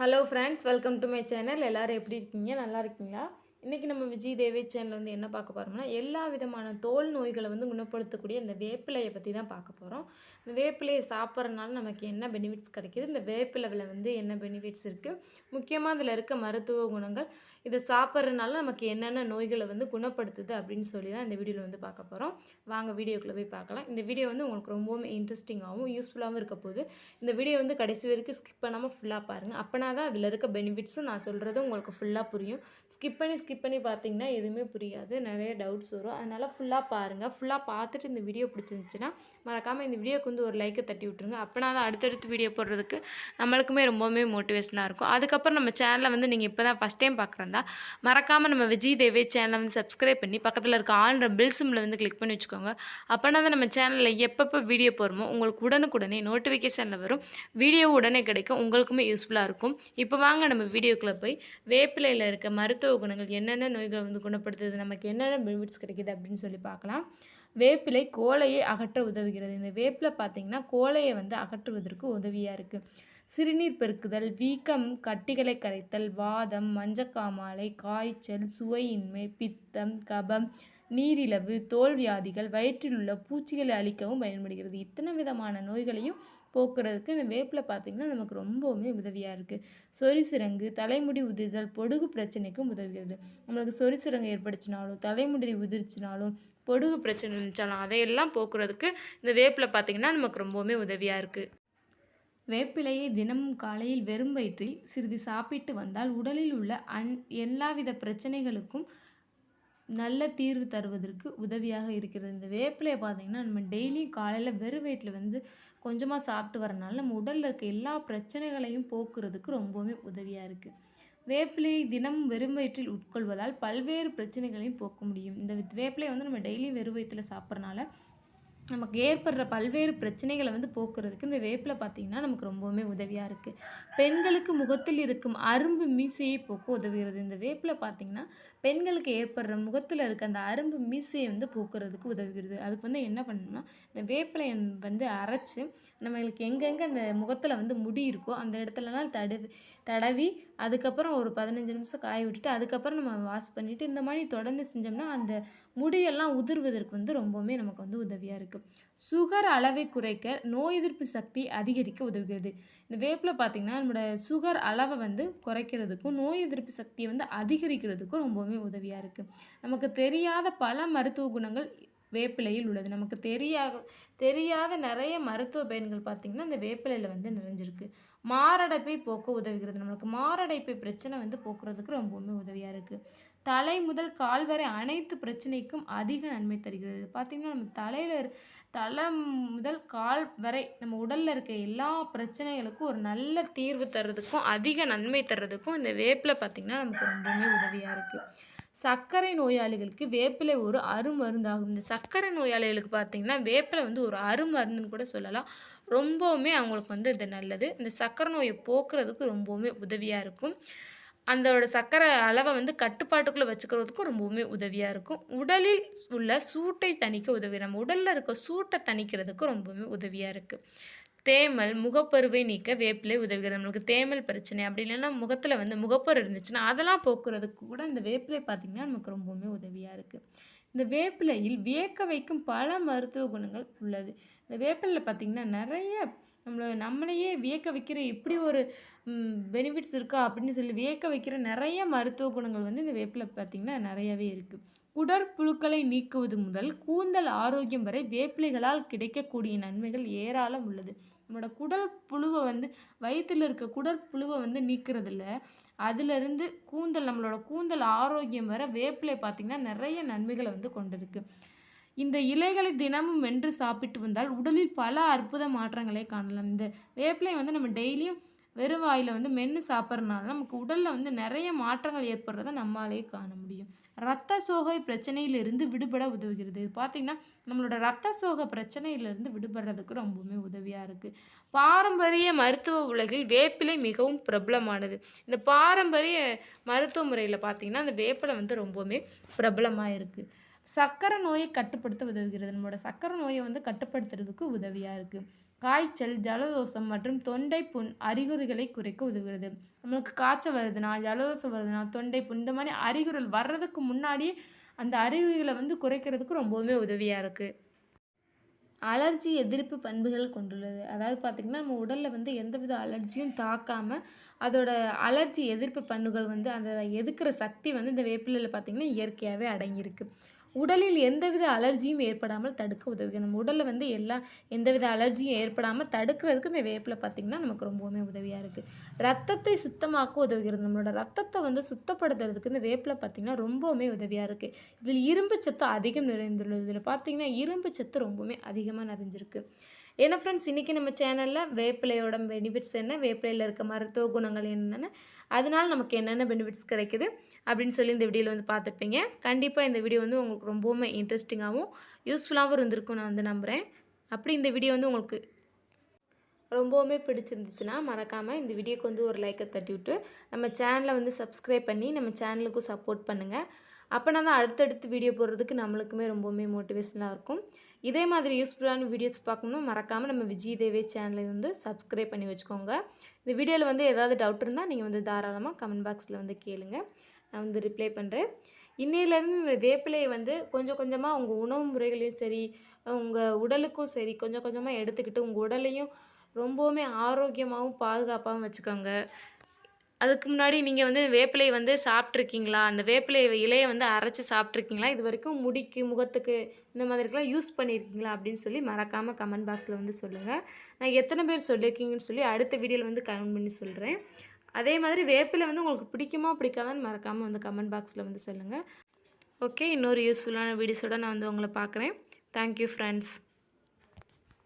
Hello friends welcome to my channel எல்லோரும் எப்படி இருக்கீங்க? நல்லா இருக்கீங்களா? இன்றைக்கி நம்ம விஜய் தேவி சேனல் வந்து என்ன பார்க்க போகிறோம்னா எல்லா விதமான தோல் நோய்களை வந்து குணப்படுத்தக்கூடிய இந்த வேப்பிலையை பற்றி தான் பார்க்க போகிறோம் இந்த வேப்பிலையை சாப்பிட்றதுனால நமக்கு என்ன பெனிஃபிட்ஸ் கிடைக்கிது? இந்த வேப்பிலைவில் வந்து என்ன பெனிஃபிட்ஸ் இருக்குது முக்கியமாக அதில் இருக்க மருத்துவ குணங்கள் இதை சாப்பிட்றதுனால நமக்கு என்னென்ன நோய்களை வந்து குணப்படுத்துது அப்படின்னு சொல்லி தான் இந்த வீடியோவில் வந்து பார்க்க போகிறோம் வாங்க வீடியோக்குள்ளே போய் பார்க்கலாம். இந்த வீடியோ வந்து உங்களுக்கு ரொம்பவும் இன்ட்ரெஸ்டிங்காகவும் யூஸ்ஃபுல்லாகவும் இருக்க போது இந்த வீடியோ வந்து கடைசி வரைக்கும் ஸ்கிப் பண்ணாமல் ஃபுல்லாக பாருங்கள் அப்போனா தான் அதில் இருக்க பெனிஃபிட்ஸும் நான் சொல்கிறது உங்களுக்கு ஃபுல்லாக புரியும். ஸ்கிப் பண்ணி ஸ்கிப் பண்ணி பார்த்தீங்கன்னா எதுவுமே புரியாது. நிறைய டவுட்ஸ் வரும். அதனால் ஃபுல்லாக பாருங்கள் ஃபுல்லாக பார்த்துட்டு இந்த வீடியோ பிடிச்சிருந்துச்சுன்னா மறக்காமல் இந்த வீடியோக்கு வந்து ஒரு லைக்கை தட்டி விட்ருங்க அப்போனா தான் அடுத்தடுத்து வீடியோ போடுறதுக்கு நம்மளுக்குமே ரொம்பவுமே மோட்டிவேஷனாக இருக்கும். அதுக்கப்புறம் நம்ம சேனலை வந்து நீங்கள் இப்போ தான் ஃபஸ்ட் டைம் பார்க்குறதா மறக்காமல் நம்ம விஜய் தேவே சேனலை வந்து சப்ஸ்கிரைப் பண்ணி பக்கத்தில் இருக்க ஆன்ற பில் சிம்மில் வந்து கிளிக் பண்ணி வச்சுக்கோங்க. அப்போனா தான் நம்ம சேனலில் எப்பப்போ வீடியோ போடுறோமோ உங்களுக்கு உடனுக்குடனே நோட்டிஃபிகேஷனில் வரும். வீடியோ உடனே கிடைக்கும். உங்களுக்குமே யூஸ்ஃபுல்லாக இருக்கும். இப்போ வாங்க நம்ம வீடியோக்குள்ளே போய் வேப்பிலையில் இருக்க மருத்துவ குணங்கள் என்னென்ன நோய்களை வந்து குணப்படுத்துது நமக்கு என்னென்ன பெனிஃபிட்ஸ் கிடைக்குது அப்படின்னு சொல்லி பார்க்கலாம். வேப்பிலை கோலையை அகற்ற உதவுகிறது. இந்த வேப்பில் பார்த்திங்கன்னா கோலையை வந்து அகற்றுவதற்கு உதவியாக இருக்குது சிறுநீர் பெருக்குதல் வீக்கம் கட்டிகளை கரைத்தல் வாதம் மஞ்சக்காமாலை காய்ச்சல் சுவையின்மை பித்தம் கபம் நீரிழவு தோல் வியாதிகள் வயிற்றில் உள்ள பூச்சிகளை அழிக்கவும் பயன்படுகிறது. இத்தனை விதமான நோய்களையும் போக்குறதுக்கு இந்த வேப்பில் பார்த்திங்கன்னா நமக்கு ரொம்பவுமே உதவியாக இருக்குது சொரிசுரங்கு தலைமுடி உதிர்தல் பொடுகு பிரச்சனைக்கும் உதவுகிறது. நம்மளுக்கு சொரிசுரங்கு ஏற்படுச்சினாலும் தலைமுடி உதிர்ச்சினாலும் பொடுகு பிரச்சனை இருந்துச்சாலும் அதையெல்லாம் போக்குறதுக்கு இந்த வேப்பில் பார்த்திங்கன்னா நமக்கு ரொம்பவுமே உதவியாக இருக்குது வேப்பிலையை தினமும் காலையில் வெறும் வயிற்றில் சிறிது சாப்பிட்டு வந்தால் உடலில் உள்ள அன் எல்லாவித பிரச்சனைகளுக்கும் நல்ல தீர்வு தருவதற்கு உதவியாக இருக்கிறது. இந்த வேப்பிலையை பார்த்திங்கன்னா நம்ம டெய்லியும் காலையில் வெறும் வயிற்றில் வந்து கொஞ்சமாக சாப்பிட்டு வரனால நம்ம உடலில் இருக்க எல்லா பிரச்சனைகளையும் போக்குறதுக்கு ரொம்பவுமே உதவியாக இருக்குது வேப்பிலையை தினம் வெறும் வயிற்றில் உட்கொள்வதால் பல்வேறு பிரச்சனைகளையும் போக்க முடியும். இந்த வேப்பிலையை வந்து நம்ம டெய்லியும் வெறும் வயிற்றில் சாப்பிட்றனால நமக்கு ஏற்படுற பல்வேறு பிரச்சனைகளை வந்து போக்குறதுக்கு இந்த வேப்பில் பார்த்திங்கன்னா நமக்கு ரொம்பவுமே உதவியாக இருக்குது பெண்களுக்கு முகத்தில் இருக்கும் அரும்பு மீசையை போக்க உதவுகிறது. இந்த வேப்பில் பார்த்திங்கன்னா பெண்களுக்கு ஏற்படுற முகத்தில் இருக்க அந்த அரும்பு மீசையை வந்து போக்குறதுக்கு உதவுகிறது. அதுக்கு வந்து என்ன பண்ணணும்னா இந்த வேப்பிலை வந்து அரைச்சி நம்மளுக்கு எங்கெங்கே அந்த முகத்தில் வந்து முடி இருக்கோ அந்த இடத்துலலாம் தடவி தடவி அதுக்கப்புறம் ஒரு பதினஞ்சு நிமிஷம் காய விட்டுட்டு அதுக்கப்புறம் நம்ம வாஷ் பண்ணிவிட்டு இந்த மாதிரி தொடர்ந்து செஞ்சோம்னா அந்த முடியெல்லாம் உதிர்வதற்கு வந்து ரொம்பவுமே நமக்கு வந்து உதவியாக இருக்குது சுகர் அளவை குறைக்க நோய் எதிர்ப்பு சக்தி அதிகரிக்க உதவுகிறது. இந்த வேப்பில் பார்த்திங்கன்னா நம்மளோட சுகர் அளவை வந்து குறைக்கிறதுக்கும் நோய் எதிர்ப்பு சக்தியை வந்து அதிகரிக்கிறதுக்கும் ரொம்பவுமே உதவியாக இருக்குது நமக்கு தெரியாத பல மருத்துவ குணங்கள் வேப்பிலையில் உள்ளது. நமக்கு தெரியாத தெரியாத நிறைய மருத்துவ பயன்கள் பார்த்திங்கன்னா இந்த வேப்பிலையில் வந்து நிறைஞ்சிருக்கு. மாரடைப்பை போக்க உதவுகிறது. நம்மளுக்கு மாரடைப்பை பிரச்சனை வந்து போக்குறதுக்கு ரொம்பவுமே உதவியாக இருக்குது தலை முதல் கால் வரை அனைத்து பிரச்சனைக்கும் அதிக நன்மை தருகிறது. பார்த்திங்கன்னா நம்ம தலையில் தலை முதல் கால் வரை நம்ம உடலில் இருக்க எல்லா பிரச்சனைகளுக்கும் ஒரு நல்ல தீர்வு தர்றதுக்கும் அதிக நன்மை தர்றதுக்கும் இந்த வேப்பில் பார்த்திங்கன்னா நமக்கு ரொம்பவுமே உதவியாக இருக்குது சர்க்கரை நோயாளிகளுக்கு வேப்பிலை ஒரு அருமருந்தாகும். இந்த சர்க்கரை நோயாளிகளுக்கு பார்த்திங்கன்னா வேப்பிலை வந்து ஒரு அருமருந்துன்னு கூட சொல்லலாம். ரொம்பவுமே அவங்களுக்கு வந்து இது நல்லது. இந்த சர்க்கரை நோயை போக்குறதுக்கு ரொம்பவுமே உதவியாக இருக்கும். அந்தோட சர்க்கரை அளவை வந்து கட்டுப்பாட்டுக்குள்ளே வச்சுக்கிறதுக்கும் ரொம்பவுமே உதவியாக இருக்கும். உடலில் உள்ள சூட்டை தணிக்க உதவி நம்ம உடலில் இருக்க சூட்டை தணிக்கிறதுக்கு ரொம்பவுமே உதவியாக இருக்குது தேமல் முகப்பருவை நீக்க வேப்பிலை உதவுகிறது. நம்மளுக்கு தேமல் பிரச்சனை அப்படி இல்லைன்னா முகத்தில் வந்து முகப்பரு இருந்துச்சுன்னா அதெல்லாம் போக்குறதுக்கு கூட இந்த வேப்பிலை பார்த்திங்கன்னா நமக்கு ரொம்பவுமே உதவியாக இருக்குது இந்த வேப்பிலையில் வியக்க வைக்கும் பல மருத்துவ குணங்கள் உள்ளது. இந்த வேப்பிலையில் பார்த்திங்கன்னா நிறைய நம்மளை நம்மளையே வியக்க வைக்கிற இப்படி ஒரு பெனிஃபிட்ஸ் இருக்கா அப்படின்னு சொல்லி வியக்க வைக்கிற நிறைய மருத்துவ குணங்கள் வந்து இந்த வேப்பிலை பார்த்திங்கன்னா நிறையவே இருக்குது குடற்புழுக்களை நீக்குவது முதல் கூந்தல் ஆரோக்கியம் வரை வேப்பிலைகளால் கிடைக்கக்கூடிய நன்மைகள் ஏராளம் உள்ளது. நம்மளோட குடல் புழுவை வந்து வயிற்றில் இருக்க குடற்புழுவை வந்து நீக்கிறதுல அதிலிருந்து கூந்தல் நம்மளோட கூந்தல் ஆரோக்கியம் வர வேப்பிலை பார்த்திங்கன்னா நிறைய நன்மைகளை வந்து கொண்டிருக்கு. இலைகளை தினமும் வென்று சாப்பிட்டு வந்தால் உடலில் பல அற்புத மாற்றங்களை காணலாம். இந்த வேப்பிலை வந்து நம்ம டெய்லியும் வெறும் வாயில் வந்து மென்று சாப்பிட்றதுனால நமக்கு உடலில் வந்து நிறைய மாற்றங்கள் ஏற்படுறத நம்மளாலே காண முடியும். ரத்த சோகை பிரச்சனையிலிருந்து விடுபட உதவுகிறது. பார்த்திங்கன்னா நம்மளோட ரத்த சோகை பிரச்சனையிலிருந்து விடுபடுறதுக்கு ரொம்பவுமே உதவியாக இருக்குது பாரம்பரிய மருத்துவ உலகில் வேப்பிலை மிகவும் பிரபலமானது. இந்த பாரம்பரிய மருத்துவ முறையில் பார்த்திங்கன்னா அந்த வேப்பிலை வந்து ரொம்பவுமே பிரபலமாக இருக்குது சர்க்கரை நோயை கட்டுப்படுத்த உதவுகிறது. நம்மளோட சர்க்கரை நோயை வந்து கட்டுப்படுத்துறதுக்கு உதவியாக இருக்குது காய்ச்சல் ஜலதோஷம் மற்றும் தொண்டை புண் அறிகுறிகளை குறைக்க உதவுகிறது. நம்மளுக்கு காய்ச்சல் வருதுன்னா ஜலதோஷம் வருதுன்னா தொண்டை புண் இந்த மாதிரி அறிகுறிகள் வர்றதுக்கு முன்னாடியே அந்த அறிகுறிகளை வந்து குறைக்கிறதுக்கு ரொம்பவுமே உதவியாக இருக்குது அலர்ஜி எதிர்ப்பு பண்புகள் கொண்டுள்ளது. அதாவது பார்த்திங்கன்னா நம்ம உடலில் வந்து எந்தவித அலர்ஜியும் தாக்காமல் அதோட அலர்ஜி எதிர்ப்பு பண்புகள் வந்து அந்த எதுக்குற சக்தி வந்து இந்த வேப்பிலையில் பார்த்திங்கன்னா இயற்கையாகவே அடங்கியிருக்கு. உடலில் எந்தவித அலர்ஜியும் ஏற்படாமல் தடுக்க உதவுகிறது. நம்ம உடலில் வந்து எல்லா எந்தவித அலர்ஜியும் ஏற்படாமல் தடுக்கிறதுக்கு இந்த வேப்பில் பார்த்திங்கன்னா நமக்கு ரொம்பவுமே உதவியாக இருக்குது ரத்தத்தை சுத்தமாக்க உதவுகிறது. நம்மளோட ரத்தத்தை வந்து சுத்தப்படுத்துறதுக்கு இந்த வேப்பில் பார்த்திங்கன்னா ரொம்பவுமே உதவியாக இருக்குது இதில் இரும்பு சத்து அதிகம் நிறைந்துள்ளது. இதில் பார்த்திங்கன்னா இரும்பு சத்து ரொம்பவுமே அதிகமாக நிறைஞ்சிருக்கு. ஏன்னா ஃப்ரெண்ட்ஸ் இன்றைக்கி நம்ம சேனலில் வேப்பிலையோட பெனிஃபிட்ஸ் என்ன வேப்பிலையில் இருக்க மருத்துவ குணங்கள் என்னென்ன அதனால நமக்கு என்னென்ன பெனிஃபிட்ஸ் கிடைக்குது அப்படின்னு சொல்லி இந்த வீடியோவில் வந்து பார்த்துருப்பீங்க. கண்டிப்பாக இந்த வீடியோ வந்து உங்களுக்கு ரொம்பவுமே இன்ட்ரெஸ்டிங்காகவும் யூஸ்ஃபுல்லாகவும் இருந்திருக்கும் நான் வந்து நம்புகிறேன் அப்படி இந்த வீடியோ வந்து உங்களுக்கு ரொம்பவுமே பிடிச்சிருந்துச்சுன்னா மறக்காமல் இந்த வீடியோக்கு வந்து ஒரு லைக்கை தட்டி விட்டு நம்ம சேனலை வந்து சப்ஸ்கிரைப் பண்ணி நம்ம சேனலுக்கும் சப்போர்ட் பண்ணுங்கள் அப்போனா தான் அடுத்தடுத்து வீடியோ போடுறதுக்கு நம்மளுக்குமே ரொம்பவுமே மோட்டிவேஷனாக இருக்கும். இதே மாதிரி யூஸ்ஃபுல்லான வீடியோஸ் பார்க்கணும். மறக்காமல் நம்ம விஜய் தேவே சேனலை வந்து சப்ஸ்கிரைப் பண்ணி வச்சுக்கோங்க. இந்த வீடியோவில் வந்து ஏதாவது டவுட் இருந்தால் நீங்கள் வந்து தாராளமாக கமெண்ட் பாக்ஸில் வந்து கேளுங்க. நான் வந்து ரிப்ளை பண்ணுறேன் இன்னையிலேருந்து இந்த வேப்பிலையை வந்து கொஞ்சம் கொஞ்சமாக உங்கள் உணவு முறைகளையும் சரி உங்கள் உடலுக்கும் சரி கொஞ்சம் கொஞ்சமாக எடுத்துக்கிட்டு உங்கள் உடலையும் ரொம்பவுமே ஆரோக்கியமாகவும் பாதுகாப்பாகவும் வச்சுக்கோங்க. அதுக்கு முன்னாடி நீங்கள் வந்து வேப்பிலையை வந்து சாப்பிட்ருக்கீங்களா அந்த வேப்பிலை இலையை வந்து அரைச்சி சாப்பிட்ருக்கீங்களா இது வரைக்கும் முடிக்கு முகத்துக்கு இந்த மாதிரிக்கெலாம் யூஸ் பண்ணியிருக்கீங்களா அப்படின்னு சொல்லி மறக்காமல் கமெண்ட் பாக்ஸில் வந்து சொல்லுங்கள் நான் எத்தனை பேர் சொல்லியிருக்கீங்கன்னு சொல்லி அடுத்த வீடியோவில் வந்து கமெண்ட் பண்ணி சொல்கிறேன் அதே மாதிரி வேப்பிலை வந்து உங்களுக்கு பிடிக்குமா பிடிக்காதான்னு மறக்காமல் வந்து கமெண்ட் பாக்ஸில் வந்து சொல்லுங்கள் ஓகே இன்னொரு யூஸ்ஃபுல்லான வீடியோஸோட நான் வந்து உங்களை பார்க்குறேன். Thank you friends